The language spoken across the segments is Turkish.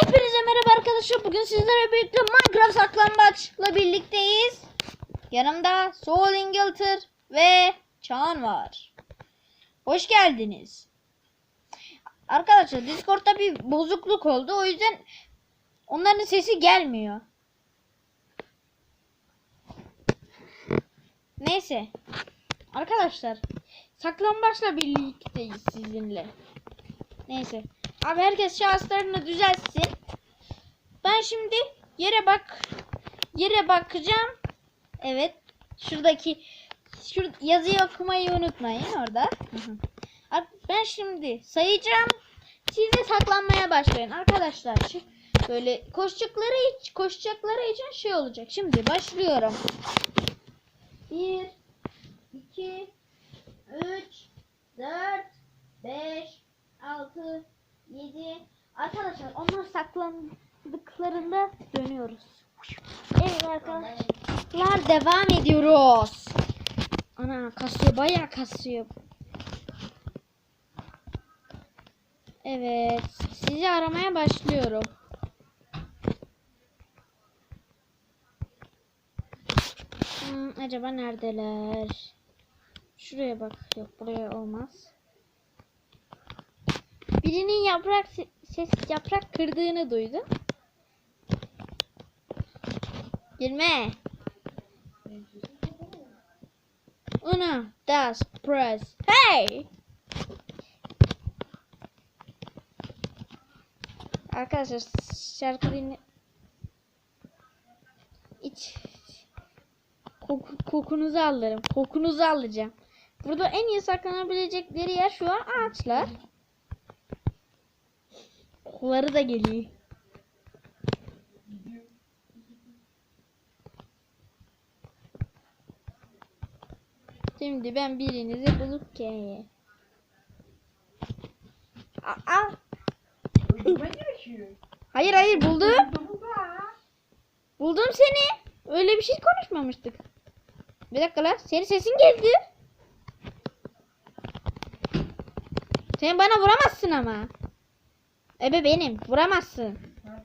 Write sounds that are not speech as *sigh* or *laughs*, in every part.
Hepinize merhaba arkadaşlar. Bugün sizlerle birlikte Minecraft saklambaçla birlikteyiz. Yanımda Soul Ingleter ve Çağan var. Hoş geldiniz. Arkadaşlar Discord'da bir bozukluk oldu. O yüzden onların sesi gelmiyor. Neyse. Arkadaşlar saklambaçla birlikteyiz sizinle. Neyse. Abi herkes şahıslarını düzeltsin. Ben şimdi yere bak yere bakacağım. Evet. Şuradaki şur yazıyı okumayı unutmayın orada. Ben şimdi sayacağım. Siz de saklanmaya başlayın arkadaşlar. Şu- Böyle koşacakları hiç koşacakları için şey olacak. Şimdi başlıyorum. 1 2 3 4 5 6 7 Arkadaşlar onlar saklandıklarında dönüyoruz. Evet arkadaşlar devam ediyoruz. Ana kasıyor bayağı kasıyor. Evet sizi aramaya başlıyorum. Hmm, acaba neredeler? Şuraya bak. Yok buraya olmaz. Birinin yaprak se- ses yaprak kırdığını duydum. Girme. Uno, das, press. Hey! Arkadaşlar şarkı dinle... İç... Koku, kokunuzu alırım. Kokunuzu alacağım. Burada en iyi saklanabilecekleri yer şu an ağaçlar. Kokuları da geliyor. Şimdi ben birinizi bulup ki. Aa, *laughs* hayır hayır buldum. Buldum seni. Öyle bir şey konuşmamıştık. Bir dakika lan. Senin sesin geldi. Sen bana vuramazsın ama. Ebe benim. Vuramazsın. Tamam.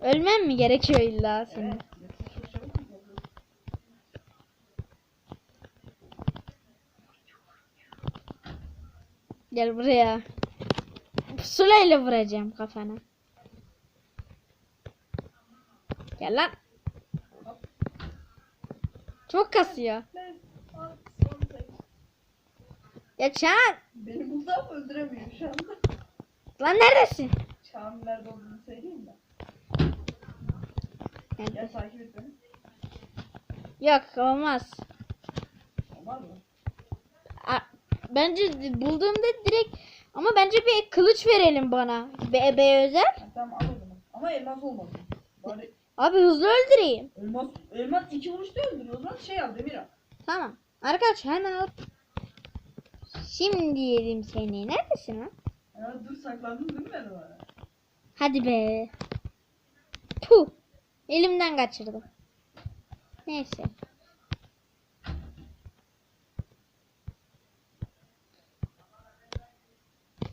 Ölmem mi gerekiyor illa senin? Evet. Gel buraya. Pusulayla vuracağım kafana. Gel lan. Çok kasıyor. Ben- Aa, son tek. Ya Çağan. Beni buldu ama öldüremiyor şu anda. Lan neredesin? Çağın nerede olduğunu söyleyeyim mi? Nerede? Gel takip et beni. Yok olmaz. Olmaz mı? A- Bence bulduğumda direkt ama bence bir kılıç verelim bana. Be, be özel. Ha, tamam al o zaman. Ama elmas olmasın. Bari Abi hızlı öldüreyim. elmas, elmas iki vuruşta öldürüyor. O zaman şey al demir al. Tamam. Arkadaş hemen alıp. Şimdi yedim seni. Neredesin lan? Ya dur saklandın değil mi ben oraya? Hadi be. Puh. Elimden kaçırdım. Neyse.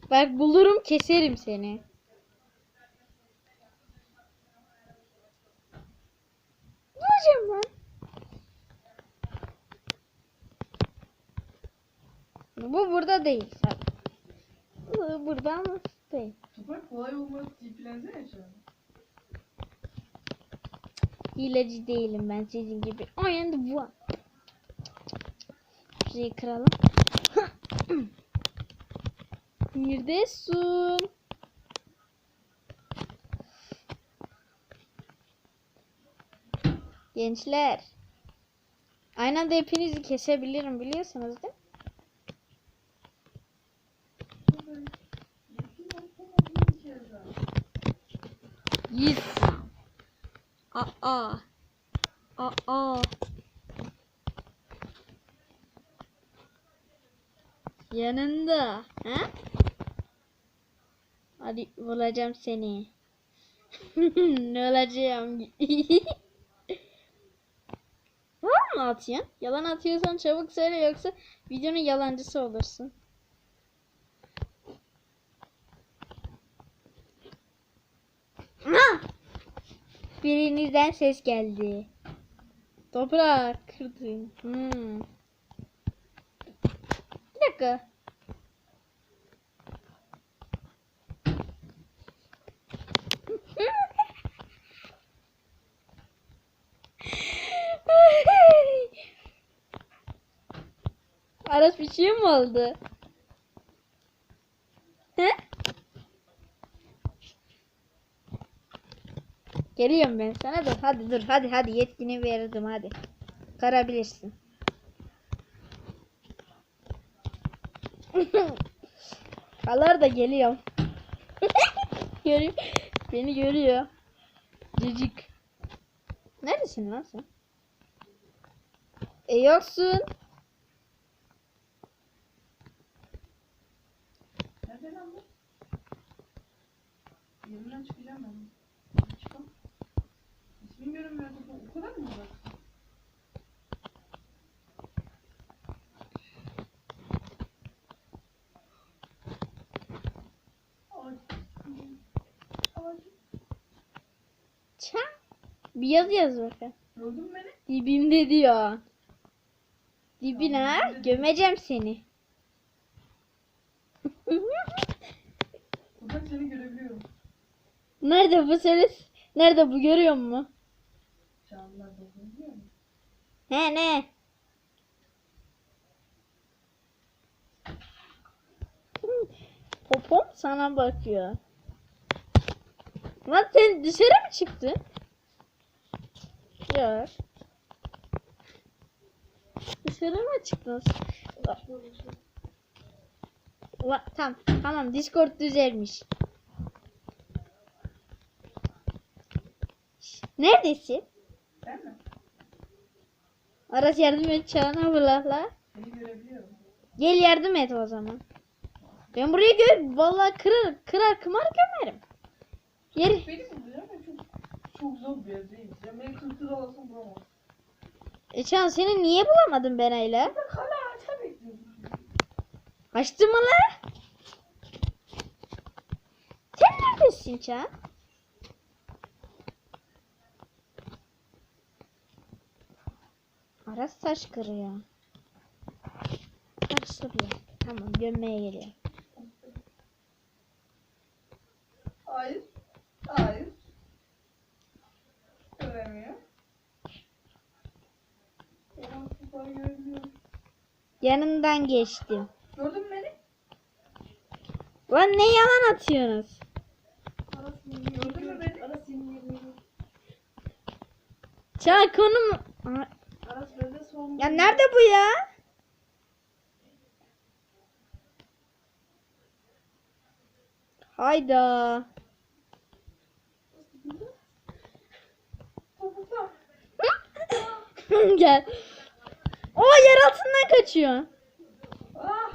Bak bulurum keserim seni. Ne yapacağım ben? Bu burada değil. Bu burada ama değil. Toprak kolay olmaz tiplensene şu an. Hileci değilim ben sizin gibi. Aynen bu. Şurayı kıralım. Neredesin? Gençler. Aynı anda hepinizi kesebilirim biliyorsunuz değil mi? Yüz. Aa. Aa. Yanında. Ha? Hadi bulacağım seni. *laughs* ne olacağım? *laughs* Var mı atıyorsun? Yalan atıyorsan çabuk söyle yoksa videonun yalancısı olursun. Hiçbirinizden ses geldi. Toprak kırdın. Hmm. Bir dakika. *laughs* Aras bir şey mi oldu? He? Geliyorum ben sana dur. Hadi dur. Hadi hadi yetkini verdim hadi. Karabilirsin. *laughs* Kalar da geliyorum. *laughs* Görüyor. Beni görüyor. Cicik. Neredesin lan sen? E yoksun. Nerede lan bu? Yerimden çıkacağım ben. Çıkam. İsmin görünmüyor. Bu o kadar mı uzak? Ay. Ay. Çam. Bir yazı yaz bakayım. Gördün mü beni? Dibimde diyor. Dibine diyor. gömeceğim seni. Buradan seni görebiliyorum. Nerede bu ses? Nerede bu görüyor musun? Canlılar dokunuyor mu? He ne? Popom sana bakıyor. Lan sen dışarı mı çıktın? Yok. Dışarı mı çıktın? La, tamam tamam Discord düzelmiş. Neredesin? Ben mi? Aras yardım et. Seni görebiliyorum. Gel yardım et o zaman. Ben burayı gör. Vallahi kırar, kırar kımar gömerim. Yer. Beni buluyor ama çok çok zor bir bulamam. E Çağan seni niye bulamadım ben Ayla? Bak hala ağaçta bekliyorum. Açtı mı lan? Sen neredesin Çağan? Aras taş kırıyor. Taş kırıyor. Tamam gömmeye geliyor. Hayır. Göremiyor. Yalan sıfır göremiyorum. Yanından geçtim. Gördün mü beni? Lan ne yalan atıyorsunuz? Gördün mü beni? Aras Çağan konum... Aras bende son. Ya nerede bu ya? Hayda. *laughs* Gel. O yer altından kaçıyor. Ah!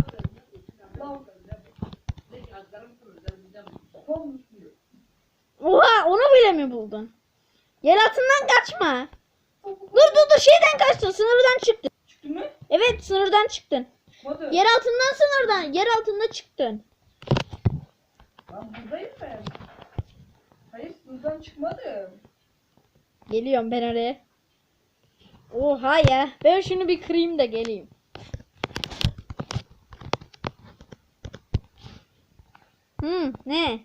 Oha onu bile mi buldun? Yer altından kaçma. Dur dur dur şeyden kaçtın sınırdan çıktın. Çıktı mı? Evet sınırdan çıktın. Çıkmadı. Yer altından sınırdan yer altında çıktın. Lan buradayım ben. Hayır buradan çıkmadım. Geliyorum ben oraya. Oha ya. Ben şunu bir kırayım da geleyim. Hmm, ne?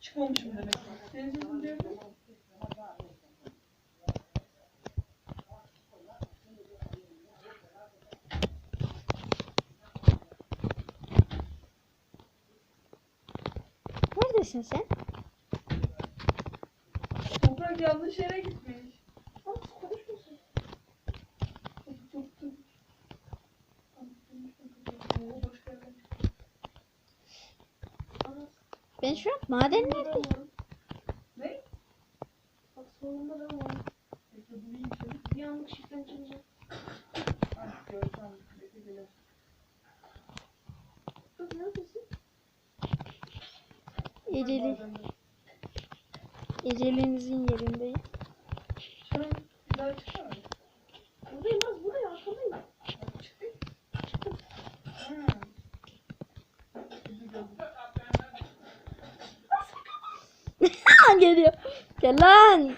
Çıkmamışım demek. Neredesin sen? Toprak yanlış yere gitmiş. Bak konuşmasın. Ben şu an madenlerdeyim. Ne? Bak solunda da var. Bekle bulayım seni. Bir anlık şifren çalacak. Ha görsem. Bekle geliyorum. Kız neredesin? Eceli, Bazen de- ecelinizin yerindeyim. Şu an bir daha çıksana. Buradayım. Hadi gördüm. Geliyor. Gel lan.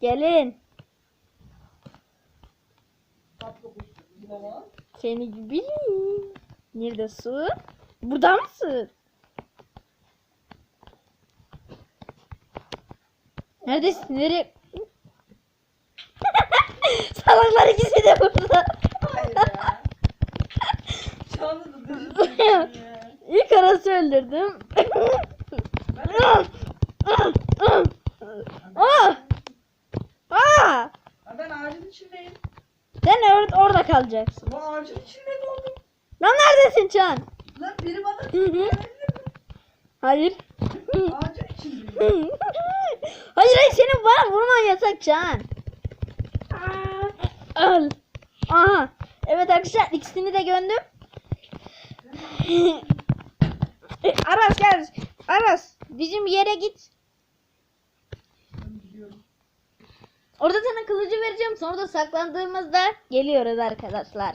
Gelin. Baba. Seni gibi. Nerede su? Burada mısın? Neredesin? Nereye? *laughs* Salaklar ikisi de burada. *laughs* İlk arası öldürdüm. *laughs* Ah! Ah! Ha, Ben ağacın içindeyim. Sen or- orada kalacaksın. Bu ağacın içinde doğdum. Lan neredesin Can? Lan biri bana. Hayır. ağacın içindeyim. Hayır senin bana vurman yasak Can. Al. Aha. Evet arkadaşlar ikisini de göndüm. E, Aras gel. Aras bizim yere git. Orada sana kılıcı vereceğim. Sonra da saklandığımızda geliyoruz arkadaşlar.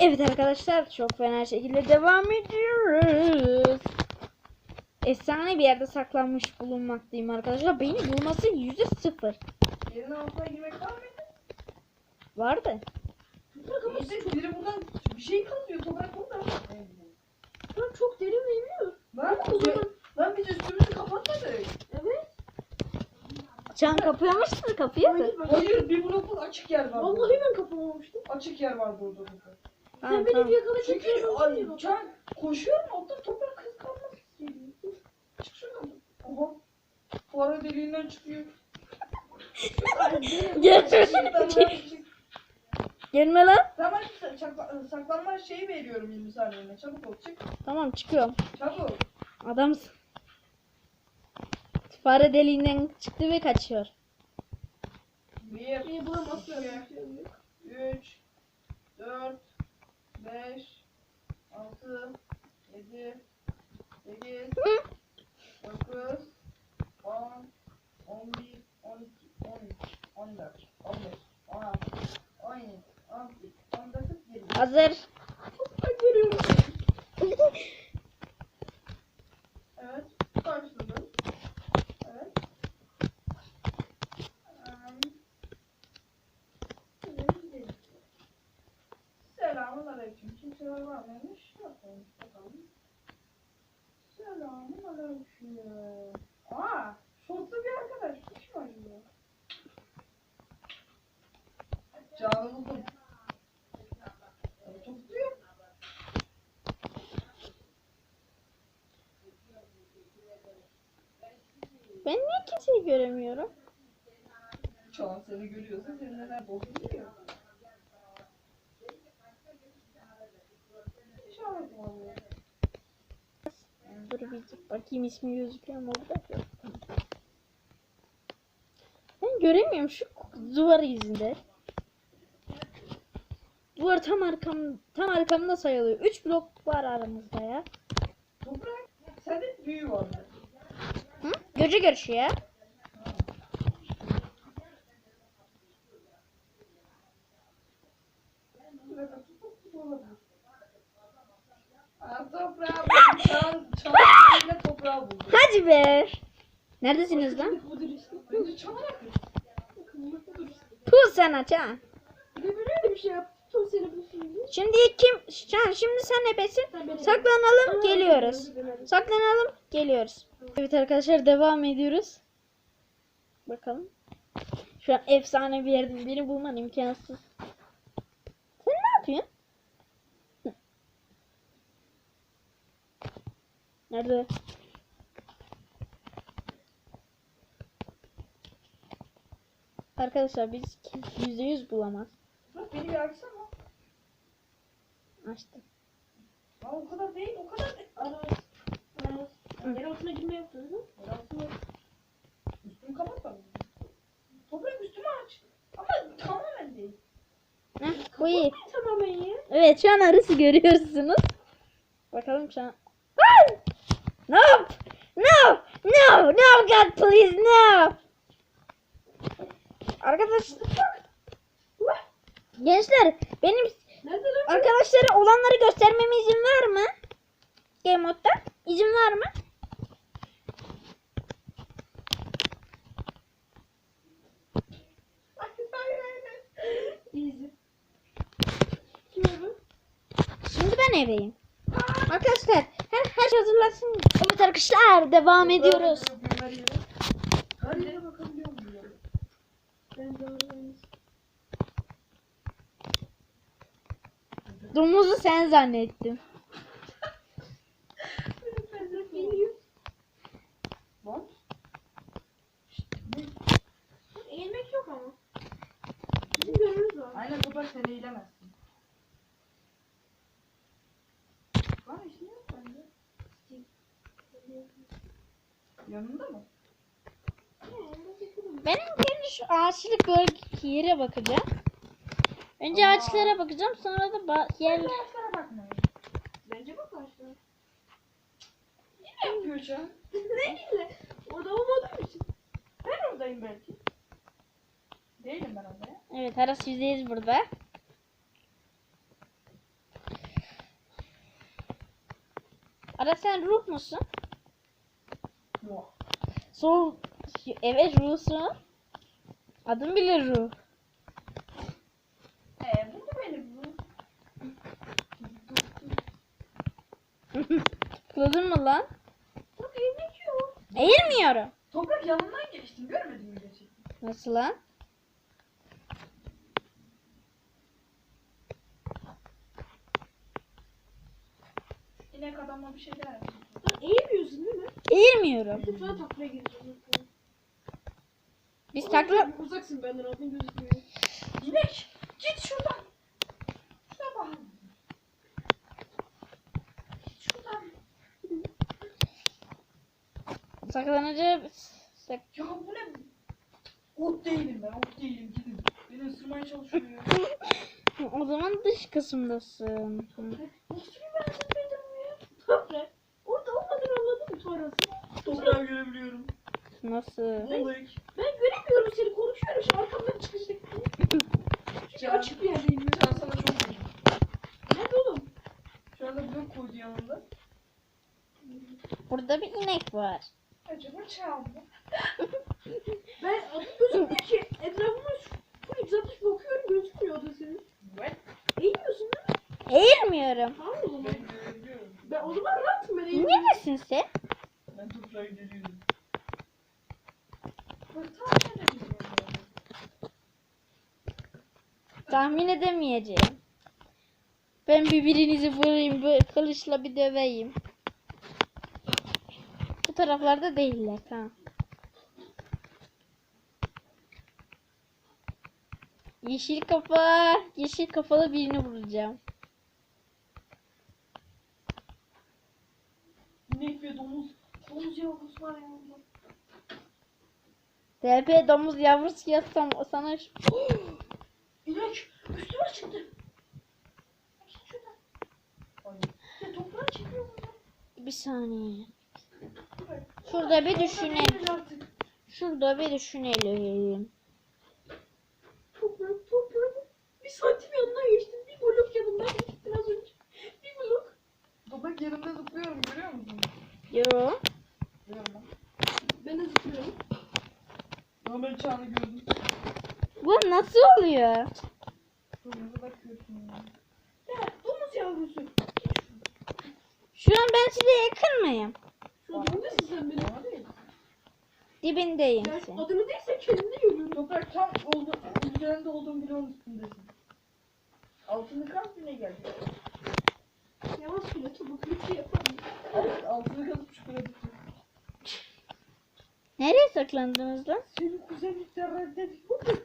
Evet arkadaşlar çok fena şekilde devam ediyoruz. Efsane bir yerde saklanmış bulunmaktayım arkadaşlar. Beni bulması yüzde sıfır. Yerin altına girmek var mıydı? Vardı. İşte biri buradan bir şey kazıyor. Toprak burada. Lan çok derin iniyor. Lan, O zaman- lan biz üstümüzü kapatmadık. Evet. Can kapıyormuşsun kapıyı. Hayır, bak. Hayır bir blok açık yer var. Vallahi burada. ben kapamamıştım. Açık yer var burada. burada. Tamam, Sen beni bir yakalayacak Çünkü yer ay, olsun can koşuyorum altta toprak kız kalmaz. Çık şuradan. Oha. Fare deliğinden çıkıyor. Gel. Şuradan ben çık. Gelme lan. Tamam saklanma şeyi veriyorum 20 saniyene. Çabuk ol çık. Tamam çıkıyorum. Çabuk. Adamsın. Fare deliğinden çıktı ve kaçıyor. 1, Beni bulamazsın. 3, 4, 5, 6, 7, 8, 9, 10, 11, 12, 13, 14, 15, 16, 17, 18, 19, 20. Hazır. Görüyorum. Evet. Karşıladım. Evet. Selamun aleyküm. Kimseler var mıymış? Yok bakalım. Selamun aleyküm. Aa, şortlu bir arkadaş. Hiç mi acaba? Canı buldum. Tutuyor. Ben niye kimseyi göremiyorum? Şu an seni görüyorsa senin neler biliyor. Hiç anlatmadım. Dur bir bakayım ismi gözüküyor mu orada? Yok. Ben göremiyorum şu duvar yüzünde. Duvar tam arkam tam arkamda sayılıyor. 3 blok var aramızda ya. Toprak, sende büyü var? Hı? Göce görüşü ya. Bir dakika, toprak gibi olabilir. Aa, toprağı buldum. Çağın, çağın şeyiyle toprağı buldum. Hadi be. Neredesiniz lan? Budur işte. Böyle öyle bir şey seni. Şimdi kim? Can şimdi sen nebesin? Sen beni- Saklanalım geliyoruz. Saklanalım geliyoruz. Evet arkadaşlar devam ediyoruz. Bakalım. Şu an efsane bir yerde beni bulman imkansız. Sen ne yapıyorsun? Hı. Nerede? Arkadaşlar biz yüzde yüz bulamaz. Bak beni bir açsana. Açtım. Aa, o kadar değil, o kadar değil. Aras. Aras. Yer altına girme yaptınız mı? Orası Üstümü kapatmadım. Toprak üstümü aç. Ama tamamen değil. Heh, bu iyi. Tamamen ya. Evet şu an arası görüyorsunuz. Bakalım şu an. Ay! No! No! No! No God please no! Arkadaşlar Gençler benim arkadaşlara olanları göstermeme izin var mı? Game modda. İzin var mı? Şimdi ben eveyim. Arkadaşlar her, her şey hazırlansın. Evet arkadaşlar devam ediyoruz. Her yere. Her yere bakabiliyor muyum? Ben de oradayım. Domuzu sen. Lan. Eğilmek yok ama. Bizim görevimiz var. Aynen toprak sen eğilemezsin. Lan işin yok bende. Yanında mı? Benim kendi şu ağaçlık bölge yere bakacağım. Önce Aa. ağaçlara bakacağım sonra da ba- yer... Ağaçlara bakmayın. Bence bak başta. Ne yapıyor şu an? *laughs* ne ile? Orada olmadığım için. Ben oradayım belki. Değilim ben orada. Evet Aras yüzdeyiz burada. Aras sen ruh musun? Yok. Sol... Evet ruhsun. Adım bile ruh. Ee, bu da benim bu. Tıkladın mı lan? Bak eğilmek yok. Eğilmiyorum. Toprak yanından geçtim görmedin mi gerçekten? Nasıl lan? İnek adama bir şey der. Lan eğilmiyorsun değil mi? Eğilmiyorum. Lütfen taklaya gireceğim. Biz takla... Uzaksın benden altın gözükmüyor. İnek git şuradan. Şuna bak. Git şuradan. Saklanıcı... Sak... Ya bu ne? Ot değilim ben ot değilim gidin. Beni ısırmaya çalışıyor ya. O zaman dış kısımdasın. Hı. Nasıl bir merak etmedim ya? Orada olmadığını anladın mı sonrası? Toprağı görebiliyorum. Nasıl? Balık. Ben göremiyorum seni konuşuyorum şu arkamdan çıkacak. Can. açık bir yerdeyim. ya. Can sana çok iyi. Nerede oğlum? Şu anda blok koydu yanında. Burada bir inek var. Acaba çaldı. Ben adım gözükmüyor ki. Etrafıma şu full 360 bakıyorum gözükmüyor adı senin. Evet. Eğilmiyorsun değil mi? Eğilmiyorum. Tamam o zaman. Ben görebiliyorum. Ben o zaman rahatım ben eğilmiyorum. Neresin sen? Ben toprağı görüyorum. Bak tahmin edebiliyorum. Tahmin edemeyeceğim. Ben birbirinizi vurayım, bu kılıçla bir döveyim. Bu taraflarda değiller, tamam. Yeşil kafa, yeşil kafalı birini vuracağım. Ve domuz. Domuz yavrusu var yanında. TP domuz yavrusu yatsam o sana şu... *gasps* Şuradan. Ya bunu. Bir saniye. Şurada bir düşünelim. Şurada bir düşünelim. Toprak toprak. Bir santim yanından geçtim. Bir blok yanından gittin az önce. Bir blok. Toprak yerimde zıplıyorum görüyor musun? Yo. Görüyorum ben. Ben de zıplıyorum. Ben çağını gördüm. Bu nasıl oluyor? Domuza bakıyorsun ya. Ya domuz yavrusu. Şu an ben size yakın mıyım? Şu an neredesin sen benim? Dibindeyim Ben sen. adını değilse kendini görüyorum. Toprak tam oldu, üzerinde olduğum bloğun üstündesin. Altını kaz yine geldi. Yavaş bile çabuk lütfen yapalım. Evet, altını kazıp çukura düştüm. Nereye saklandınız lan? Senin kuzenlikler reddet.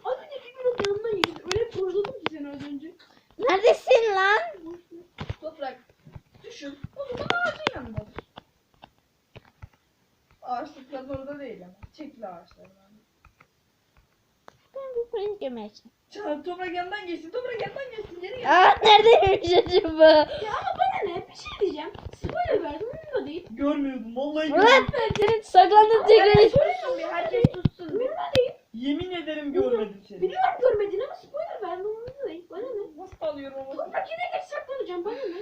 Az önce bir blok yanından geçtim. Öyle projladım ki seni az önce. Neredesin lan? Toprak düşün. O zaman ağacın yanında. Ağaçlıkların orada değil ama. Çekil ağaçların. Ben bu kuleyi gömeceğim. Çağ toprak yanından geçsin. Toprak yanından geçsin. Geri gel. Aa neredeymiş acaba? Ya ama bana ne? Bir şey diyeceğim. Spoiler verdim. Umurumda değil. Görmüyordum. Vallahi Ulan görmedim. ben senin saklandığın tekrar... Susun bir herkes sussun bir. Umurumda değil. Yemin ederim görmedim seni. Biliyorum görmediğini ama spoiler verdim. Umurumda değil. Bana ne? Nasıl alıyorum ama? Toprak yine geç saklanacağım. Bana ne?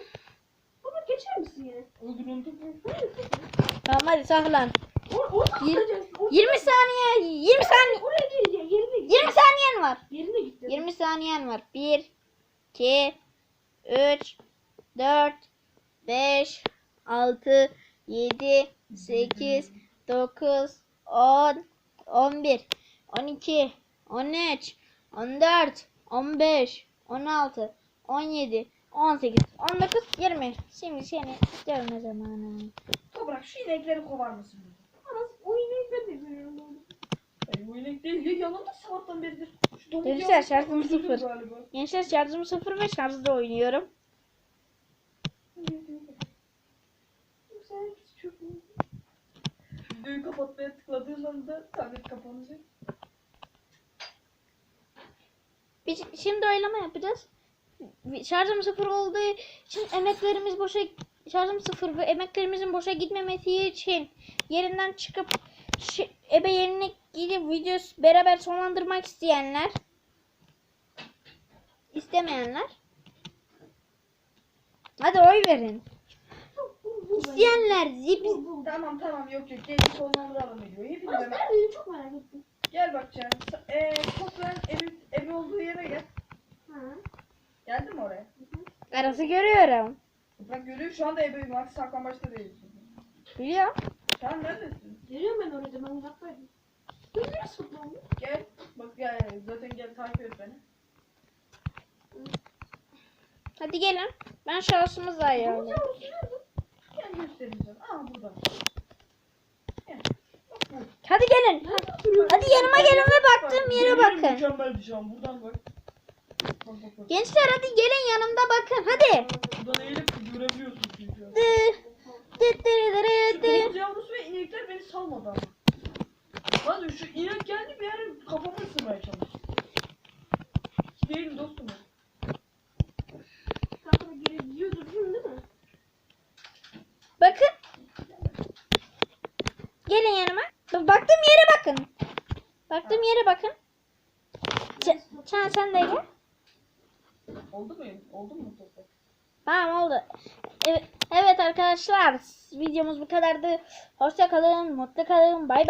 Toprak geçer misin yine? Öldürüldüm. hadi saklan. Or orada Yir- kalacaksın. Orada- 20 saniye 20 saniye Oraya gireceksin. Yerine git. 20 saniyen var. Yerine git. dedim. 20 saniyen var. 1 2 3 4 5 6 7 8 9 10 11 12 13 14 15 16 17 18 19 20 Şimdi seni dövme zamanı. Toprak şu inekleri kovar mısın? Anas oyunu ben de görüyorum oğlum. Ay bu inek değil ya yanında sabahtan beridir. Şu domuz Gençler, yavrusu şarjım sıfır. Galiba. Gençler şarjım sıfır ve şarjda oynuyorum. Sen çok. Videoyu kapatmaya tıkladığın anda tablet kapanacak. Biz şimdi oylama yapacağız. Şarjım sıfır olduğu için emeklerimiz boşa şarjım sıfır ve emeklerimizin boşa gitmemesi için yerinden çıkıp ebe yerine gidip videoyu beraber sonlandırmak isteyenler istemeyenler hadi oy verin. İsteyenler zip Tamam tamam yok yok gelin sonlandıralım videoyu. Anas mer- neredeydin çok merak ettim. Gel bak canım. Eee toprağın evi, evi olduğu yere gel. Ha. Geldin mi oraya? arası görüyorum. Toprak görüyor şu anda ebeyim. Artık saklambaçta değilsin. Biliyorum. Şu an neredesin? Geliyorum ben oraya ben uzaktaydım. Ben neresi saklandım? Gel. Bak gel zaten gel takip et beni. Hadi gelin. Ben şansımız. Domuz yavrusu nerede? Gel göstereyim sana. Aa burada. Gel. Bak bu. Hadi gelin. Hadi yanıma gelin ve baktığım yere bakın. Mükemmeldi şu an. Buradan bak. Gençler hadi gelin yanımda bakın hadi. Buradan eğilip görebiliyorsun çünkü. Dı, dı, dı, dı, Şu dı. domuz yavrusu ve inekler beni salmadı ama. Lan şu inek geldi bir yere kafamı ısırmaya çalıştı. Değil dostum. Kapıda girebiliyordur değil mi? Bakın. Gelin yanıma. Bak- Baktığım yere bakın. Baktığım yere bakın. Ç- Çağan sen de gel. Oldu mu? Oldu mu toprak? Tamam oldu. Evet, evet arkadaşlar videomuz bu kadardı. Hoşça kalın, mutlu kalın. Bay bay.